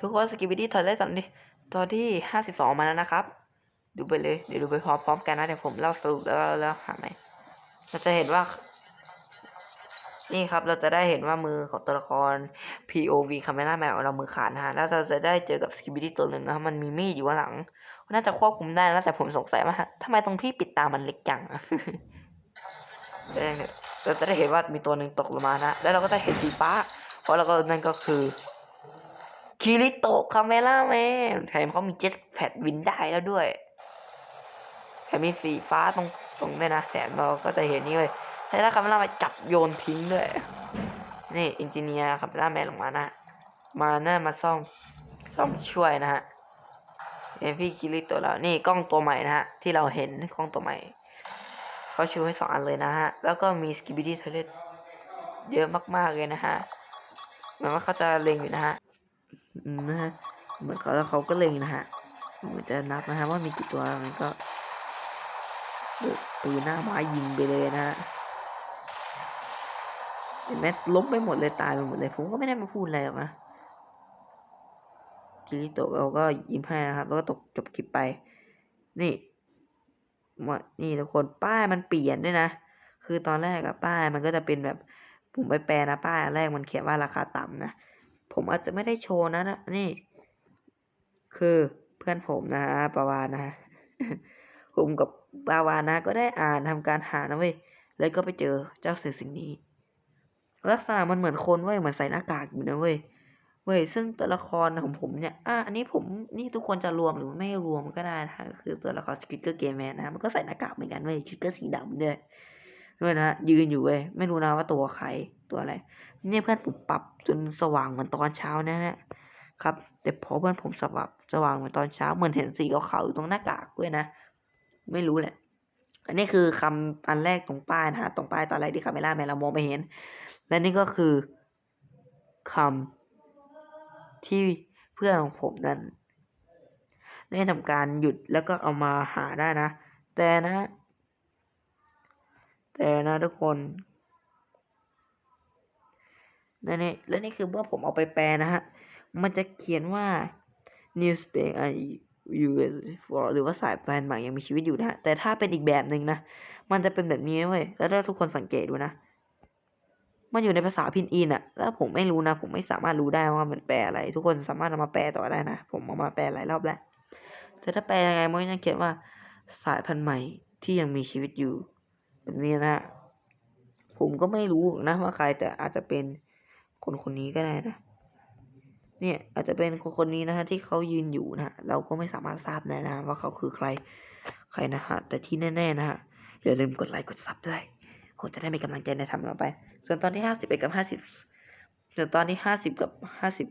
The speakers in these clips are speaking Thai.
ทุกคนสกิบิดี้ทอยเลตตอนนี้ตอนที่ห้าสิบสองมาแล้วนะครับ ดูไปเลย เดี๋ยวดูไปพร้อมๆกันนะเดี๋ยวผมเล่าสรุปแล้วแล้วหาไหมเราจะเห็นว่า นี่ครับเราจะได้เห็นว่ามือของตัวละคร POV คาเมล่าแมวเรามือขาดนะฮะแล้วเราจะได้เจอกับสกิบิดี้ตัวหนึ่งนะครับมันมีมีดอยู่ข้างหลังน่าจะควบคุมได้แล้วแต่ผมสงสัยว่าทำไมตรงที่ปิดตามันเล็กจังอะเราจะได้เห็นว่ามีตัวหนึ่งตกลงมานะ แล้วเราก็จะเห็นสีฟ้า เพราะเราก็นั่นก็คือ คิริโตะคาเมล่าแมนแถมเขามีเจ็ตแพดวินได้แล้วด้วยแถมมีสีฟ้าตรงตรงด้วยนะแถมเราก็จะเห็นนี่เลยใช้แล้วคาเมล่ามาจับโยนทิ้งด้วย นี่อินจิเนียร์คาเมล่าแมนลงมานะมาน่ามาซ่อมซ่อมช่วยนะฮะเอพี่คิริโตะแล้วนี่กล้องตัวใหม่นะฮะที่เราเห็นกล้องตัวใหม่เขาชูให้สองอันเลยนะฮะแล้วก็มีสกิบิดี้เทเลตเยอะมากๆเลยนะฮะเหมือนว่าเขาจะเล็งอยู่นะฮะ นะฮะเหมือนเขาแล้วเขาก็เล็งนะฮะเหมือนจะนับนะฮะว่ามีกี่ตัวมันก็ปืนหน้าไม้ยิงไปเลยนะฮะเห็นไหมล้มไปหมดเลยตายไปหมดเลยผมก็ไม่ได้มาพูดอะไรหรอกนะคิริโตะเราก็ยิ้มให้นะครับ แล้วก็ตกจบคลิปไป นี่ว่านี่ทุกคนป้ายมันเปลี่ยนด้วยนะ คือตอนแรกอะป้ายมันก็จะเป็นแบบ ผมไปแปลนะป้ายแรกมันเขียนว่าราคาต่ำนะ ผมอาจจะไม่ได้โชว์นะนะนี่ คือเพื่อนผมนะประวานะผมกับปาวานะก็ได้อ่านทำการหานะเว้ยแล้วก็ไปเจอเจ้าสิ่งสิ่งนี้ ลักษณะมันเหมือนคนเว้ยเหมือนใส่หน้ากากอยู่นะเว้ยเว้ยซึ่งตัวละครของผมเนี่ยอะอันนี้ผมนี่ทุกคนจะรวมหรือไม่รวมก็ได้นะคือตัวละครสปิเกอร์เกมแมนนะมันก็ใส่หน้ากากเหมือนกันเว้ยชุดก็สีดำด้วยด้วยนะยืนอยู่เว้ยไม่รู้นะว่าตัวใคร ตัวอะไร เนี่ยเพื่อนผมปรับจนสว่างเหมือนตอนเช้านะฮะครับ แต่พอเพื่อนผมสว่างสว่างเหมือนตอนเช้าเหมือนเห็นสีขาวๆอยู่ตรงหน้ากากด้วยนะ ไม่รู้แหละ อันนี้คือคำอันแรกตรงป้ายนะฮะตรงป้ายตอนแรกที่คาเมล่าแมนเรามองไม่เห็น และนี่ก็คือคำที่เพื่อนของผมนั้นได้ทำการหยุดแล้วก็เอามาหาได้นะ แต่นะ แต่นะทุกคน และนี่และนี่คือเมื่อผมเอาไปแปลนะฮะ มันจะเขียนว่า news p a y are you for หรือว่าสายแฟนใหม่ยังมีชีวิตอยู่นะฮะ แต่ถ้าเป็นอีกแบบหนึ่งนะ มันจะเป็นแบบนี้เว้ย แล้วถ้าทุกคนสังเกตดูนะ มันอยู่ในภาษาพินอินอะแล้วผมไม่รู้นะ ผมไม่สามารถรู้ได้ว่ามันแปลอะไร ทุกคนสามารถเอามาแปลต่อได้นะ ผมเอามาแปลหลายรอบแล้ว แต่ถ้าแปลยังไงมันก็ยังเขียนว่าสายพันธุ์ใหม่ที่ยังมีชีวิตอยู่ แบบนี้นะ ผมก็ไม่รู้นะว่าใครแต่อาจจะเป็น คนคนนี้ก็ได้นะ เนี่ยอาจจะเป็นคนคนนี้นะฮะที่เขายืนอยู่นะเราก็ไม่สามารถทราบได้นะว่าเขาคือใครใครนะฮะแต่ที่แน่ๆนะฮะอย่าลืมกดไลค์กดซับด้วยผมจะได้มีกำลังใจในทำต่อไป ส่วนตอนที่ห้าสิบเอ็ดกับห้าสิบส่วนตอนที่ห้าสิบกับห้าสิบ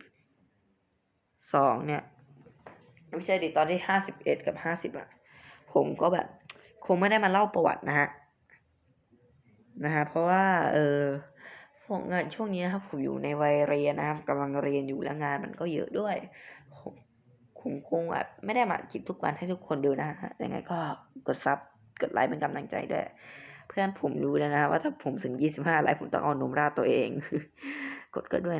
สองเนี่ยไม่ใช่ดิตอนที่ห้าสิบเอ็ดกับห้าสิบอะผมก็แบบ คงไม่ได้มาเล่าประวัตินะฮะนะฮะเพราะว่า เออ พวกงานช่วงนี้นะครับผมอยู่ในวัยเรียนนะครับกำลังเรียนอยู่แล้วงานมันก็เยอะด้วยผมผมคงแบบไม่ได้มาคลิปทุกวันให้ทุกคนดูนะฮะยังไงก็กดซับกดไลค์เป็นกำลังใจด้วย เพื่อนผมรู้แล้วนะว่าถ้าผมถึงยี่สิบห้าไลค์ผมต้องเอานมราดตัวเอง กดก็ด้วย